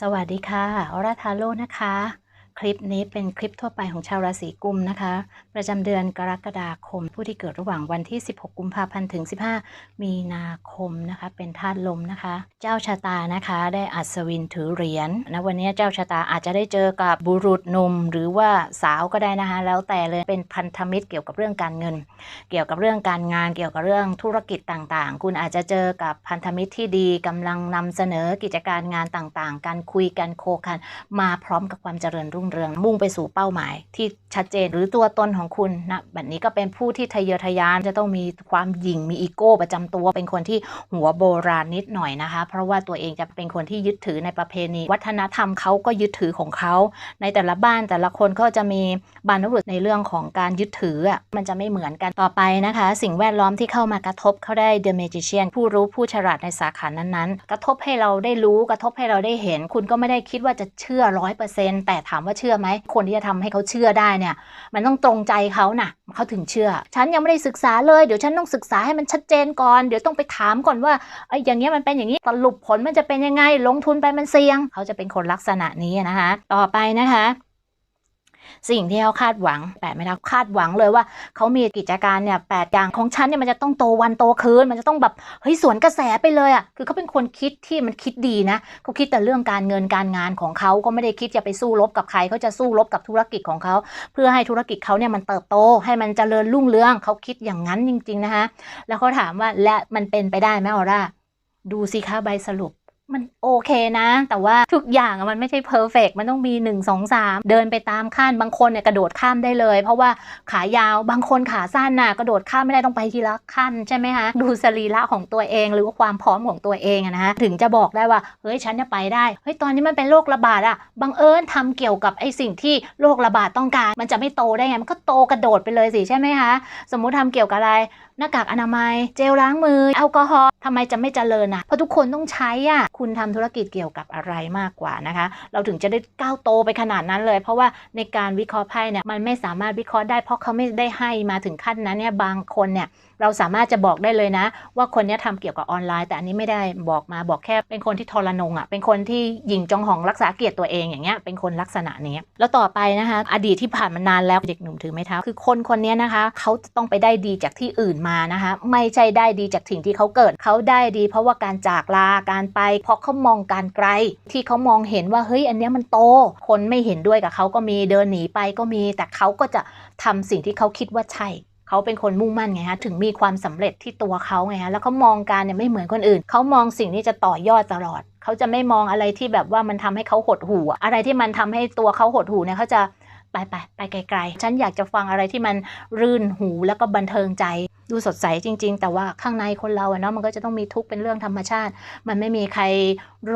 สวัสดีค่ะอราทาโร่นะคะ คลิปนี้เป็นคลิปทั่วไปของชาวราศีกุมนะคะ ประจำเดือนกรกฎาคม ผู้ที่เกิดระหว่างวันที่ 16 กุมภาพันธ์ถึง 15 มีนาคมนะคะ เป็นธาตุลมนะคะ เจ้าชะตานะคะ ได้อัศวินถือเหรียญนะวันนี้เจ้าชะตาอาจจะได้เจอกับบุรุษหนุ่มหรือว่าสาวก็ได้นะคะ แล้วแต่เลยเป็นพันธมิตรเกี่ยวกับเรื่องการเงิน เกี่ยวกับเรื่องการงานเกี่ยวกับเรื่องธุรกิจต่างๆ คุณอาจจะเจอกับพันธมิตรที่ดีกำลังนำเสนอกิจการงานต่างๆ การคุยกันโคกันมาพร้อมกับความเจริญรุ่งเรืองมุ่งไปสู่เป้าหมายที่ ชัดเจน หรือตัวตนของคุณนะแบบนี้ก็เป็นผู้ที่ทะเยอทะยานจะต้องมีความหยิ่งมีอีโก้ประจำตัว เป็นคนที่หัวโบราณนิดหน่อยนะคะ เพราะว่าตัวเองจะเป็นคนที่ยึดถือในประเพณี วัฒนธรรมเขาก็ยึดถือของเขา ในแต่ละบ้านแต่ละคนก็จะมีบรรพบุรุษในเรื่องของการยึดถืออะมันจะไม่เหมือนกันต่อไปนะคะ สิ่งแวดล้อมที่เข้ามากระทบเขาได้ The Magician ผู้รู้ผู้ฉลาดในสาขานั้นๆ กระทบให้เราได้รู้กระทบให้เราได้เห็น คุณก็ไม่ได้คิดว่าจะเชื่อร้อยเปอร์เซ็นต์แต่ถามว่าเชื่อไหมคนที่จะทำให้เขาเชื่อได้เนี่ยมันต้องตรงใจเขาน่ะเขาถึงเชื่อ ฉันยังไม่ได้ศึกษาเลย เดี๋ยวฉันต้องศึกษาให้มันชัดเจนก่อน เดี๋ยวต้องไปถามก่อนว่าไอ้อย่างเงี้ยมันเป็นอย่างนี้สรุปผลมันจะเป็นยังไง ลงทุนไปมันเสี่ยง เขาจะเป็นคนลักษณะนี้นะคะ ต่อไปนะคะ สิ่งที่เขาคาดหวังแปดไม่ได้คาดหวังเลยว่าเขามีกิจการเนี่ยแปดอย่างของฉันเนี่ยมันจะต้องโตวันโตคืน มันจะต้องแบบเฮ้ยสวนกระแสไปเลยอะ่ะคือเขาเป็นคนคิดที่มันคิดดีนะเขาคิดแต่เรื่องการเงินการงานของเขาก็ไม่ได้คิดจะไปสู้รบกับใครเขาจะสู้รบกับธุรกิจของเขาเพื่อให้ธุรกิจเขาเนี่ยมันเติบโต ให้มันเจริญรุ่งเรืองเขาคิดอย่างนั้นจริง ๆนะคะแล้วเขาถามว่าและมันเป็นไปได้ไหมออร่าดูสิคะใบสรุป มันโอเคนะ แต่ว่าทุกอย่างมันไม่ใช่เพอร์เฟกมันต้องมี 1 2 3 เดินไปตามขั้นบางคนเนี่ยกระโดดข้ามได้เลย เพราะว่าขายาวบางคนขาสั้นน่ะกระโดดข้ามไม่ได้ต้องไปทีละขั้นใช่ไหมคะดูสรีระของตัวเอง หรือว่าความพร้อมของตัวเองอะนะถึงจะบอกได้ว่าเฮ้ยฉันจะไปได้เฮ้ยตอนนี้มันเป็นโรคระบาดอะบังเอิญทำเกี่ยวกับไอ้สิ่งที่โรคระบาดต้องการ มันจะไม่โตได้ไงมันก็โตกระโดดไปเลยสิใช่ไหมคะสมมุติทำเกี่ยวกับอะไรหน้ากากอนามัย เจลล้างมือ แอลกอฮอล์ทำไมจะไม่เจริญอะเพราะทุกคนต้องใช้อะคุณทำธุรกิจเกี่ยวกับอะไรมากกว่านะคะ เราถึงจะได้ก้าวโตไปขนาดนั้นเลย เพราะว่าในการวิเคราะห์ไพ่เนี่ยมันไม่สามารถวิเคราะห์ได้เพราะเขาไม่ได้ให้มาถึงขั้นนั้นเนี่ยบางคนเนี่ยเราสามารถจะบอกได้เลยนะ ว่าคนนี้ทำเกี่ยวกับออนไลน์ แต่อันนี้ไม่ได้บอกมาบอกแค่ เป็นคนที่ทรนงอะเป็นคนที่หยิ่งจองหองรักษาเกียรติตัวเองอย่างเงี้ยเป็นคนลักษณะนี้แล้วต่อไปนะคะ อดีตที่ผ่านมานานแล้วเด็กหนุ่มถือไม้เท้าคือคนคนนี้นะคะ เขาจะต้องไปได้ดีจากที่อื่นมานะคะ ไม่ใช่ได้ดีจากถิ่งที่เขาเกิด เขาได้ดี เพราะว่าการจากลาการไป เพราะเขามองการไกล ที่เขามองเห็นว่าเฮ้ยอันเนี้ยมันโต คนไม่เห็นด้วยกับเขาก็มีเดินหนีไปก็มี แต่เขาก็จะทำสิ่งที่เขาคิดว่าใช่เขาเป็นคนมุ่งมั่นไงฮะถึงมีความสำเร็จที่ตัวเขาไงฮะแล้วเขามองการเนี่ยไม่เหมือนคนอื่น เขามองสิ่งที่จะต่อยอดตลอด เขาจะไม่มองอะไรที่แบบว่ามันทำให้เขาหดหู่อะไรที่มันทำให้ตัวเขาหดหู่เนี่ยเขาจะไปไปไปไกลๆ ฉันอยากจะฟังอะไรที่มันรื่นหูแล้วก็บันเทิงใจดูสดใสจริง ๆ แต่ว่าข้างในคนเราเนาะมันก็จะต้องมีทุกข์เป็นเรื่องธรรมชาติ มันไม่มีใคร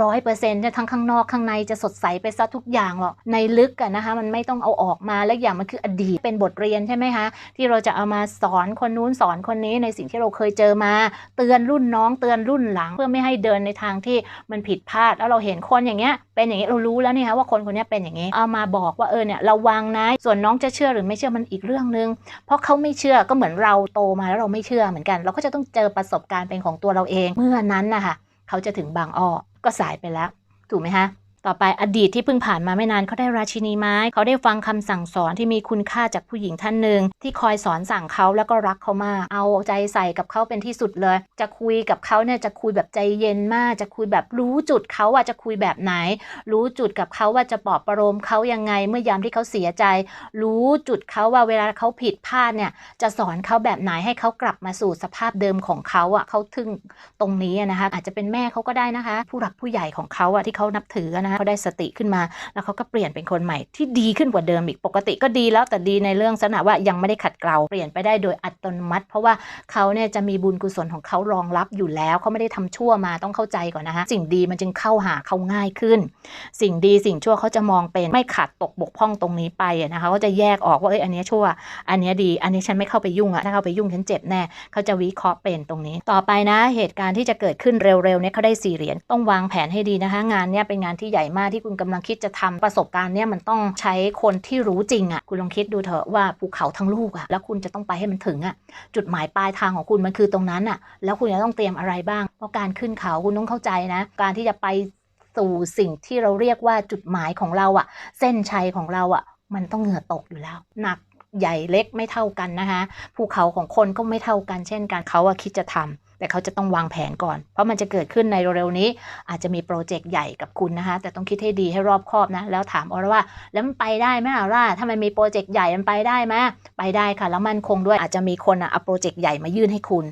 ร้อยเปอร์เซ็นต์ทั้งข้างนอกข้างในจะสดใสไปซะทุกอย่างหรอกในลึกอะนะคะมันไม่ต้องเอาออกมาและอย่างมันคืออดีตเป็นบทเรียนใช่ไหมคะที่เราจะเอามาสอนคนนู้นสอนคนนี้ในสิ่งที่เราเคยเจอมา เตือนรุ่นน้องเตือนรุ่นหลัง เพื่อไม่ให้เดินในทางที่มันผิดพลาดแล้วเราเห็นคนอย่างเงี้ยเป็นอย่างเงี้ยเรารู้แล้วนี่คะว่าคนคนนี้เป็นอย่างงี้เอามาบอกว่าเออเนี่ยระวังนะส่วนน้องจะเชื่อหรือไม่เชื่อมันอีกเรื่องนึงเพราะเขาไม่เชื่อก็เหมือนเราโตมาแล้วเราไม่เชื่อเหมือนกัน เราก็จะต้องเจอประสบการณ์เป็นของตัวเราเอง เมื่อนั้นนะคะเขาจะถึงบางอ้อก็สายไปแล้ว ถูกไหมฮะ ต่อไปอดีตที่เพิ่งผ่านมาไม่นานเขาได้ราชินีไม้ เขาได้ฟังคำสั่งสอนที่มีคุณค่าจากผู้หญิงท่านหนึ่งที่คอยสอนสั่งเขาแล้วก็รักเขามาก เอาใจใส่กับเขาเป็นที่สุดเลย จะคุยกับเขาเนี่ยจะคุยแบบใจเย็นมาก จะคุยแบบรู้จุดเขาว่าจะคุยแบบไหน รู้จุดกับเขาว่าจะปลอบประโลมเขายังไงเมื่อยามที่เขาเสียใจ รู้จุดเขาว่าเวลาเขาผิดพลาดเนี่ยจะสอนเขาแบบไหนให้เขากลับมาสู่สภาพเดิมของเขาอะเขาถึงตรงนี้นะคะอาจจะเป็นแม่เขาก็ได้นะคะ ผู้หลักผู้ใหญ่ของเขาอะที่เขานับถืออะนะคะเขาได้สติขึ้นมา แล้วเขาก็เปลี่ยนเป็นคนใหม่ที่ดีขึ้นกว่าเดิมอีกปกติก็ดีแล้วแต่ดีในเรื่องลักษณะว่ายังไม่ได้ขัดเกลาเปลี่ยนไปได้โดยอัตโนมัติ เพราะว่าเขาเนี่ยจะมีบุญกุศลของเขารองรับอยู่แล้วเขาไม่ได้ทำชั่วมาต้องเข้าใจก่อนนะคะสิ่งดีมันจึงเข้าหาเขาง่ายขึ้น สิ่งดีสิ่งชั่วเขาจะมองเป็นไม่ขาดตกบกพร่องตรงนี้ไปนะคะเขาจะแยกออกว่าเอ้ยอันนี้ชั่ว อันนี้ดี อันนี้ฉันไม่เข้าไปยุ่งอะถ้าเข้าไปยุ่งฉันเจ็บแน่เขาจะวิเคราะห์เป็นตรงนี้ ต่อไปนะ เหตุการณ์ที่จะเกิดขึ้นเร็วๆเนี่ยเขาได้สี่เหรียญต้องวางแผนให้ดีนะคะ งานเนี้ยเป็นงานที่ใหญ่ใหญ่มากที่คุณกำลังคิดจะทำประสบการณ์เนี่ยมันต้องใช้คนที่รู้จริงอะคุณลองคิดดูเถอะว่าภูเขาทั้งลูกอะแล้วคุณจะต้องไปให้มันถึงอะจุดหมายปลายทางของคุณมันคือตรงนั้นอะแล้วคุณจะต้องเตรียมอะไรบ้าง เพราะการขึ้นเขาคุณต้องเข้าใจนะ การที่จะไปสู่สิ่งที่เราเรียกว่าจุดหมายของเราอะเส้นชัยของเราอะมันต้องเหงื่อตกอยู่แล้วหนักใหญ่เล็กไม่เท่ากันนะคะภูเขาของคนก็ไม่เท่ากันเช่นกันเขาอะคิดจะทำ แต่เขาจะต้องวางแผนก่อน เพราะมันจะเกิดขึ้นในเร็วๆนี้ อาจจะมีโปรเจกต์ใหญ่กับคุณนะคะ แต่ต้องคิดให้ดีให้รอบคอบนะ แล้วถามออร่าว่า แล้วมันไปได้ไหมออร่าถ้ามันมีโปรเจกต์ใหญ่มันไปได้ไหมไปได้ค่ะ แล้วมันคงด้วยอาจจะมีคนอะเอาโปรเจกต์ใหญ่มายื่นให้คุณ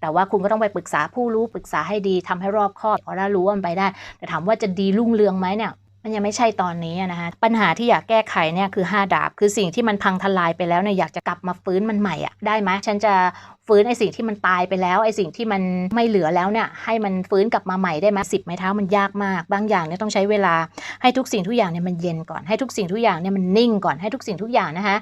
แต่ว่าคุณก็ต้องไปปรึกษาผู้รู้ปรึกษาให้ดีทำให้รอบคอบออร่ารู้ว่ามันไปได้ แต่ถามว่าจะดีรุ่งเรืองไหมเนี่ย มันยังไม่ใช่ตอนนี้นะคะปัญหาที่อยากแก้ไขเนี่ยคือ 5 ดาบ คือสิ่งที่มันพังทลายไปแล้วเนี่ยอยากจะกลับมาฟื้นมันใหม่อะได้ไหมฉันจะฟื้นไอ้สิ่งที่มันตายไปแล้วไอ้สิ่งที่มันไม่เหลือแล้วเนี่ยให้มันฟื้นกลับมาใหม่ได้ไหมสิบไม้เท้ามันยากมาก บางอย่างเนี่ยต้องใช้เวลาให้ทุกสิ่งทุกอย่างเนี่ยมันเย็นก่อนให้ทุกสิ่งทุกอย่างเนี่ยมันนิ่งก่อนให้ทุกสิ่งทุกอย่างนะคะ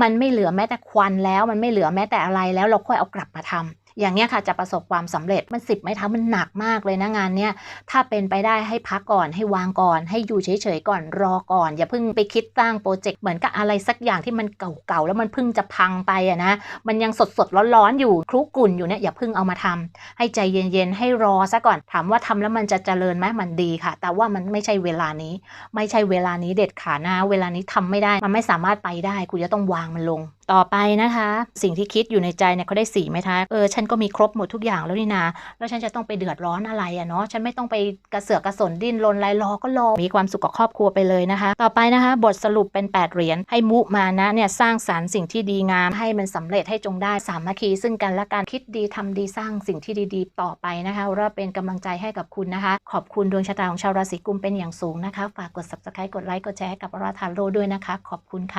มันไม่เหลือแม้แต่ควันแล้วมันไม่เหลือแม้แต่อะไรแล้วเราค่อยเอากลับมาทำ อย่างเนี้ยค่ะจะประสบความสำเร็จมันสิบไม้เท้ามันหนักมากเลยนะงานเนี้ยถ้าเป็นไปได้ให้พักก่อนให้วางก่อน ให้อยู่เฉยๆก่อนรอก่อน อย่าเพิ่งไปคิดสร้างโปรเจกต์เหมือนกับอะไรสักอย่างที่มันเก่าๆแล้วมันเพิ่งจะพังไปอะนะมันยังสดๆร้อนๆอยู่คลุกกุ่นอยู่เนี่ยอย่าเพิ่งเอามาทำให้ใจเย็นๆให้รอซะก่อนถามว่าทำแล้วมันจะเจริญไหมมันดีค่ะ แต่ว่ามันไม่ใช่เวลานี้ ไม่ใช่เวลานี้เด็ดขาดนะ เวลานี้ทำไม่ได้ มันไม่สามารถไปได้คุณจะต้องวางมันลง ต่อไปนะคะ สิ่งที่คิดอยู่ในใจเนี่ยเขาได้สี่ไหมคะเออฉันก็มีครบหมดทุกอย่างแล้วนี่นาแล้วฉันจะต้องไปเดือดร้อนอะไรอะเนาะฉันไม่ต้องไปกระเสือกกระสนดิ้นรนไรรอก็รอมีความสุขกับครอบครัวไปเลยนะคะ ต่อไปนะคะ บทสรุปเป็น 8 เหรียญให้มุมานะเนี่ยสร้างสารรค์สิ่งที่ดีงามให้มันสำเร็จให้จงได้สามัคคีซึ่งกันและการคิดดีทำดีสร้างสิ่งที่ดีๆ ต่อไปนะคะเราเป็นกำลังใจให้กับคุณนะคะ ขอบคุณดวงชะตาของชาวราศีกุมเป็นอย่างสูงนะคะฝากกด subscribe กดไลค์กดแชร์กับราทาโรด้วยนะคะ ขอบคุณค่ะ